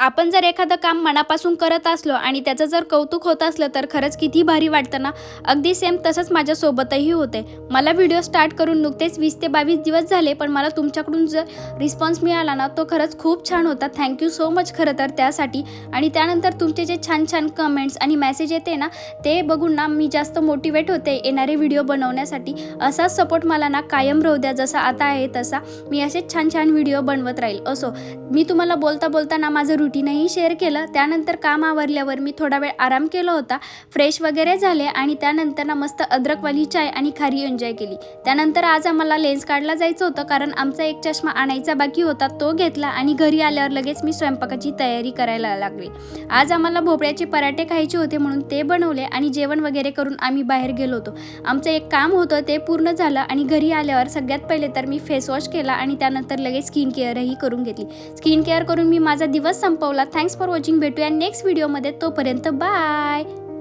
आपण जर एखादं काम मनापासून करत असलो आणि त्याचं जर कौतुक होत असलं तर खरंच किती भारी वाटतं ना? अगदी सेम तसंच माझ्यासोबतही होते. मला व्हिडिओ स्टार्ट करून नुकतेच वीस ते बावीस दिवस झाले पण मला तुमच्याकडून जर रिस्पॉन्स मिळाला ना तो खरंच खूप छान होता. थँक्यू सो मच खरं तर त्यासाठी. आणि त्यानंतर तुमचे जे छान छान कमेंट्स आणि मेसेज येते ना ते बघून ना मी जास्त मोटिवेट होते येणारे व्हिडिओ बनवण्यासाठी. असाच सपोर्ट मला ना कायम राहू द्या जसा आता आहे तसा. मी असेच छान छान व्हिडिओ बनवत राहील. असो. मी तुम्हाला बोलता बोलता ना माझं रुटीनही शेअर केलं. त्यानंतर काम आवरल्यावर मी थोडा वेळ आराम केला होता. फ्रेश वगैरे झाले आणि त्यानंतर ना मस्त अद्रकवाली चाय आणि खारी एन्जॉय केली. त्यानंतर आज आम्हाला लेन्स काढला जायचं होतं कारण आमचा एक चष्मा आणायचा बाकी होता तो घेतला आणि घरी आल्यावर लगेच मी स्वयंपाकाची तयारी करायला लागली. आज आम्हाला भोपळ्याचे पराठे खायचे होते म्हणून ते बनवले आणि जेवण वगैरे करून आम्ही बाहेर गेलो होतो. आमचं एक काम होतं ते पूर्ण झालं आणि घरी आल्यावर सगळ्यात पहिले तर मी फेसवॉश केला आणि त्यानंतर लगेच स्किन केअरही करून घेतली. स्किन केअर करून मी माझा दिवस संपवला थँक्स फॉर वॉचिंग भेटूया नेक्स्ट व्हिडिओमध्ये तोपर्यंत बाय